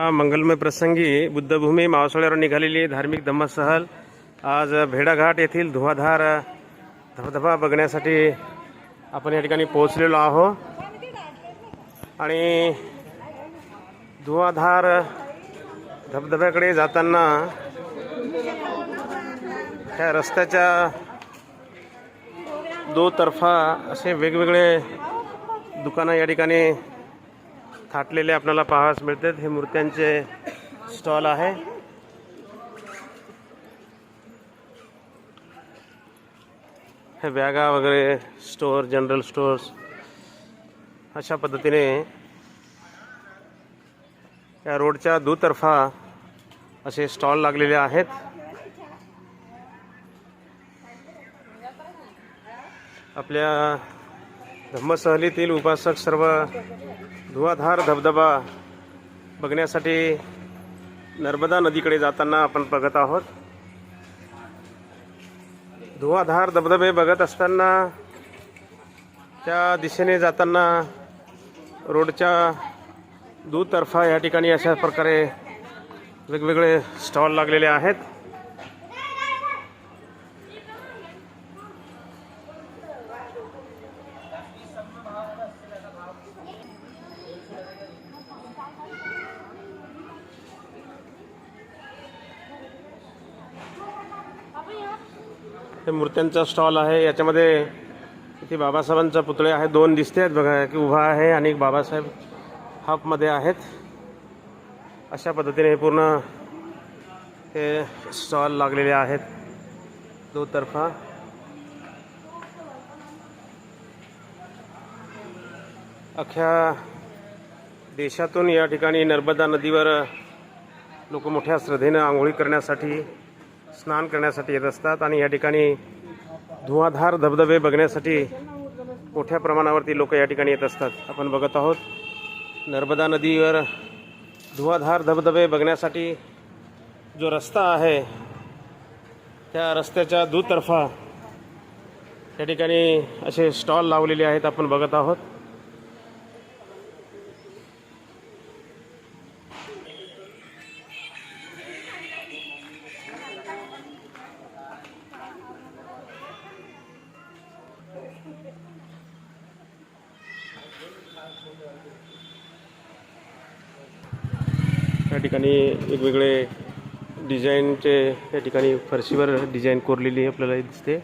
हा मंगलमय प्रसंगी बुद्धभूमी मावसाळ्यावर निघालेली धार्मिक धम्मसहल. आज भेडाघाट येथील धुवाधार धबधबा बघण्यासाठी आपण या ठिकाणी पोहोचलेलो आहो आणि धुवाधार धबधब्याकडे जाताना त्या रस्त्याच्या दोतर्फा असे वेगवेगळे दुकानं या ठिकाणी थाटलेले आपल्याला पाहावयास मिळतात. हे मूर्त्यांचे स्टॉल आहे. हे बॅगा वगैरे स्टोअर जनरल स्टोअर्स अशा पद्धतीने या रोडच्या दुतर्फा असे स्टॉल लागलेले आहेत. आपल्या धम्मसहलीतील उपासक सर्व धुवाधार धबधबा बघण्यासाठी नर्मदा नदीकडे जाताना आपण बघत आहोत. धुवाधार धबधबे बघत असताना त्या दिशेने जाताना रोडच्या दुतर्फा या ठिकाणी अशा प्रकारे वेगवेगळे स्टॉल लागलेले आहेत. हे मूर्त्यांचा स्टॉल आहे. याच्यामध्ये इथे बाबासाहेबांचा पुतळे आहे दोन दिसते आहेत बघा. की उभा आहे आणि एक बाबासाहेब हाफमध्ये आहेत. अशा पद्धतीने हे पूर्ण हे स्टॉल लागलेले आहेत. दोतर्फा अख्ख्या देशातून या ठिकाणी नर्मदा नदीवर लोक मोठ्या श्रद्धेनं आंघोळी करण्यासाठी स्नान करण्यासाठी येत असतात आणि या ठिकाणी धुवाधार धबधबे बघण्यासाठी मोठ्या प्रमाणावरती लोक या ठिकाणी येत असतात. आपण बघत आहोत नर्मदा नदीवर धुवाधार धबधबे बघण्यासाठी जो रस्ता आहे त्या रस्त्याच्या दुतर्फा त्या ठिकाणी असे स्टॉल लावलेले आहेत आपण बघत आहोत. ठिकाणी वेगवेगळे डिझाईनचे या ठिकाणी फरशीवर डिझाईन कोरलेली आपल्याला दिसते.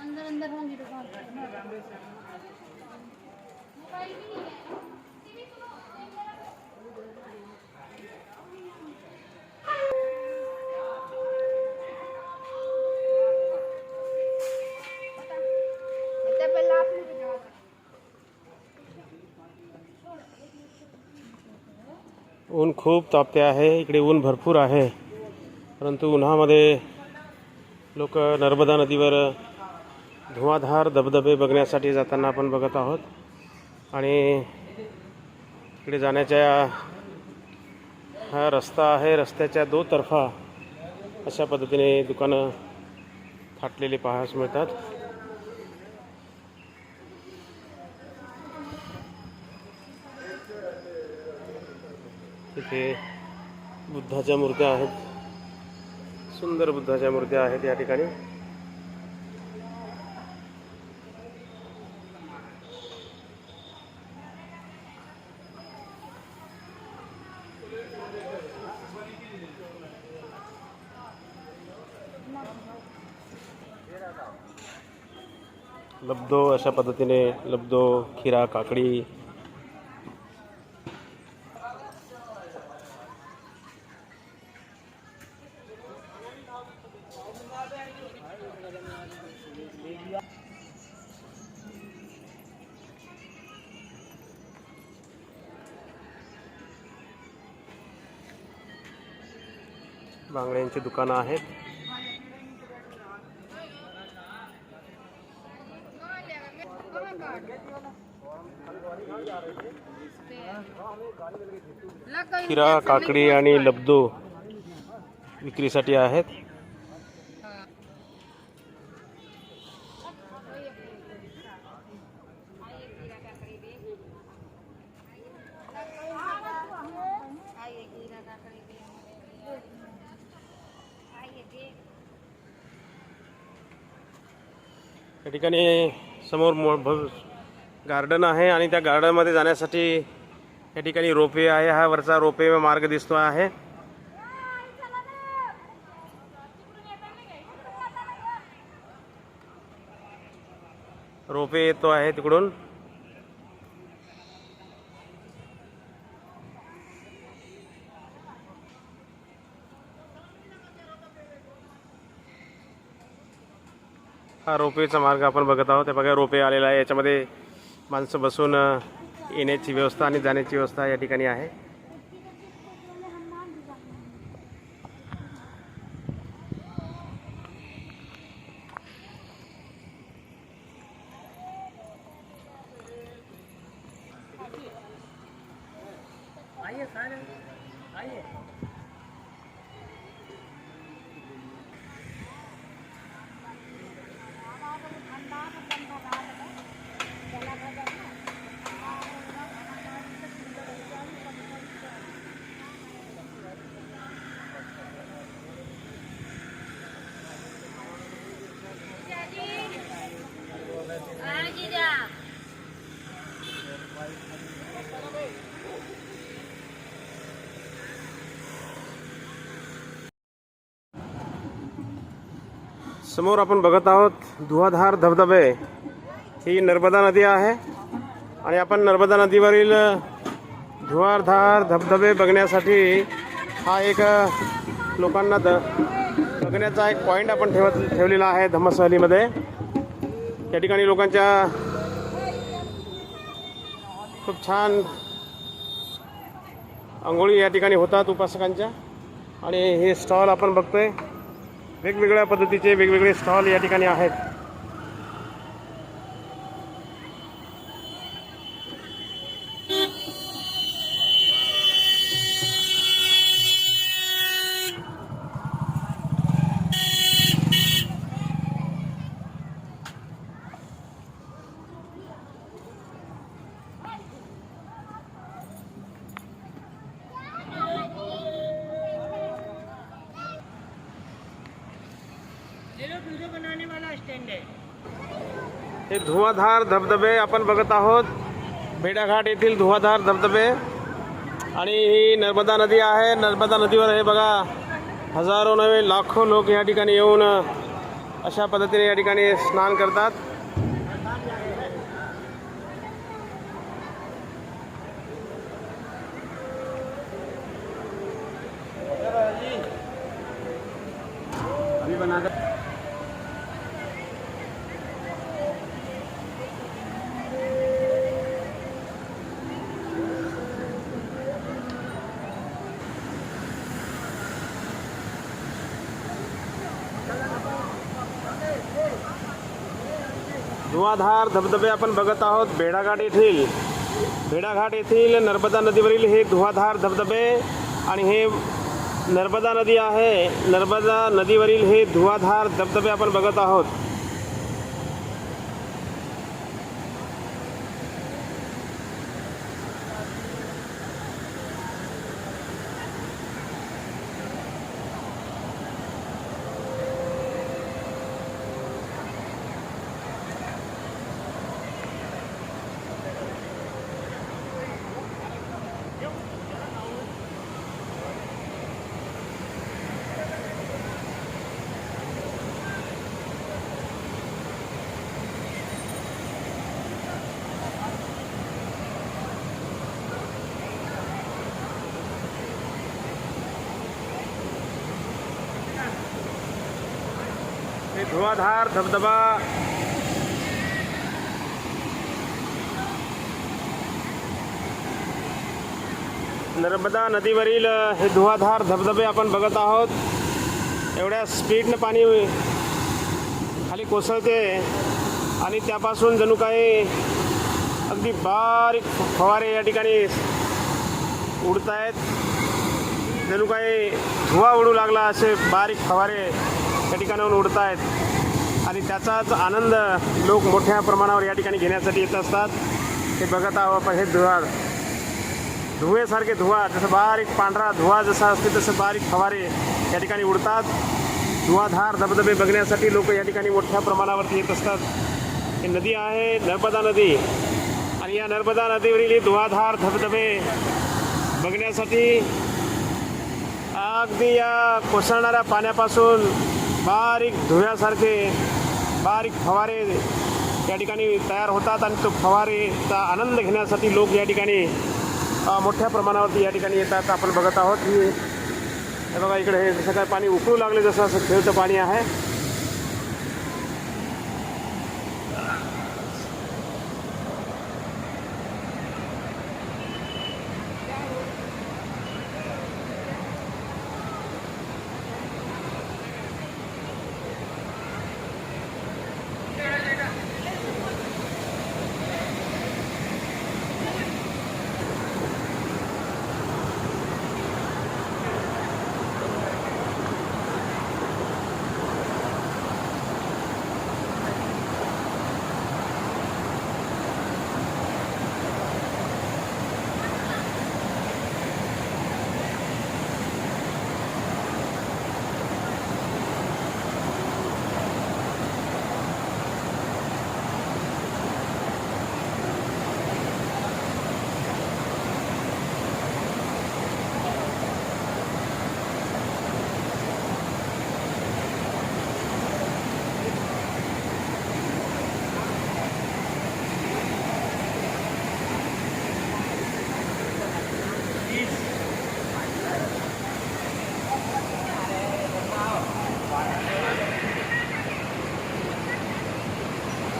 अंदर अंदर ऊन खूप तापते आहे इकडे ऊन भरपूर आहे. परंतु उन्हामध्ये लोक नर्मदा नदीवर धुवाधार धबधबे बघण्यासाठी जाताना आपण बघत आहोत. आणि इकडे जाण्याच्या हा रस्ता आहे रस्त्याच्या दोतर्फा अशा पद्धतीने दुकानं थाटलेली पाहायला मिळतात. तिथे बुद्धाच्या मूर्त्या आहेत. सुंदर बुद्धाच्या मूर्त्या आहेत या ठिकाणी. लब्धो अशा पद्धतीने लब्धो खिरा काकडी बांगड्यांची दुकानं आहेत. किरा खिरा काकडी आणि लब्दो विक्रीसाठी आहेत. या ठिकाणी समोर मो भव गार्डन आहे आणि त्या गार्डनमध्ये जाण्यासाठी या ठिकाणी रोपवे आहे. हा वरचा रोपवे मार्ग दिसतो आहे. रोपे येतो आहे तिकडून. हा रोपवेचा मार्ग आपण बघत आहोत. त्या बघा रोपे आलेला आहे. याच्यामध्ये माणसं बसून येण्याची व्यवस्था आणि जाण्याची व्यवस्था या ठिकाणी आहे. समोर आपण बघत आहोत धुवाधार धबधबे. ही नर्मदा नदी आहे आणि आपण नर्मदा नदीवरील धुवाधार धबधबे बघण्यासाठी हा एक लोकांना द बघण्याचा एक पॉईंट आपण ठेवत ठेवलेला आहे धम्मसहलीमध्ये या ठिकाणी लोकांच्या खूप छान आंघोळी या ठिकाणी होतात उपासकांच्या. आणि हे स्टॉल आपण बघतोय. वेगवेगळ्या पद्धतीचे वेगवेगळे स्टॉल या ठिकाणी आहेत. हे धुवाधार धबधबे आपण बघत आहोत. भेडाघाट येथील धुवाधार धबधबे. आणि ही नर्मदा नदी आहे. नर्मदा नदीवर हे बघा हजारो नव्हे लाखो लोक या ठिकाणी येऊन अशा पद्धतीने या ठिकाणी स्नान करतात. धुवाधार धबधबे आपण बघत आहोत. भेडाघाट येथील भेडाघाट येथील नर्मदा नदीवरील हे धुवाधार धबधबे आणि हे नर्मदा नदी आहे. नर्मदा नदीवरील हे धुवाधार धबधबे आपण बघत आहोत. धुवाधार धबधबा. नर्मदा नदीवरील हे धुवाधार धबधबे आपण बघत आहोत. एवढ्या स्पीडनं पाणी खाली कोसळते. आणि त्यापासून जणू काही अगदी बारीक फवारे या ठिकाणी उडत आहेत जणू काही धुवा उडू लागला असे बारीक फवारे या ठिकाणाहून उडत आहेत आणि त्याचाच आनंद लोक मोठ्या प्रमाणावर या ठिकाणी घेण्यासाठी येत असतात. हे बघत आहोत आपण हे धुवा धुवेसारखे धुवा जसं बारीक पांढरा धुवा जसा असते तसं बारीक फवारे या ठिकाणी उडतात. धुवाधार धबधबे बघण्यासाठी लोक या ठिकाणी मोठ्या प्रमाणावरती येत असतात. ही नदी आहे नर्मदा नदी. आणि या नर्मदा नदीवरील धुवाधार धबधबे बघण्यासाठी अगदी या कोसळणाऱ्या पाण्यापासून बारीक धुव्यासारखे बारीक फवारे या ठिकाणी तयार होतात आणि तो फवारेचा आनंद घेण्यासाठी लोक या ठिकाणी मोठ्या प्रमाणावरती या ठिकाणी येतात. आपण बघत आहोत की हे बघा इकडे हे जसं काय पाणी उकळू लागले जसं असं खेळतं पाणी आहे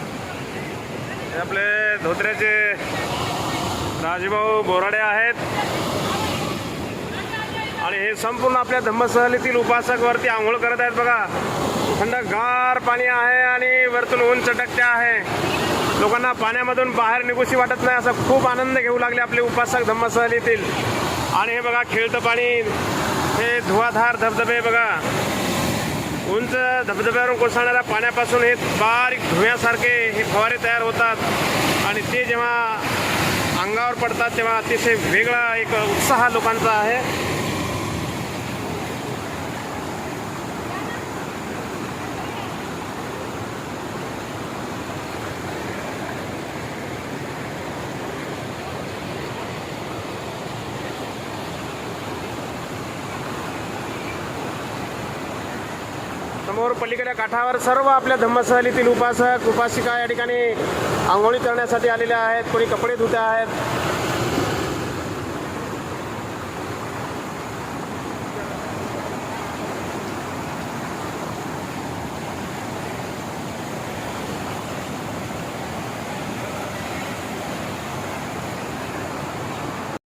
हे आपले धोत्र्याचे राजभाऊ बोराडे आहेत. आणि हे संपूर्ण आपल्या धम्मसहलीतील उपासक वरती आंघोळ करत आहेत बघा. थंडगार पाणी आहे आणि वरतून ऊन चटकते आहे. लोकांना पाण्यामधून बाहेर निघूशी वाटत नाही असं खूप आनंद घेऊ लागले आपले उपासक धम्मसहलीतील. आणि हे बघा खेळतं पाणी हे धुवाधार धबधबे बघा. उंच धबधब्यावरून कोसळणाऱ्या पाण्यापासून हे बारीक धुव्यासारखे हे फवारे तयार होतात. आणि ते जेव्हा अंगावर पडतात तेव्हा अतिशय वेगळा एक उत्साह लोकांचा आहे. समोर पलीकडे काठावर सर्व आपल्या धम्मसहलीतील उपासक उपासिका या ठिकाणी आंघोळी करण्यासाठी आलेल्या आहेत. कोणी कपडे धुत्या आहेत.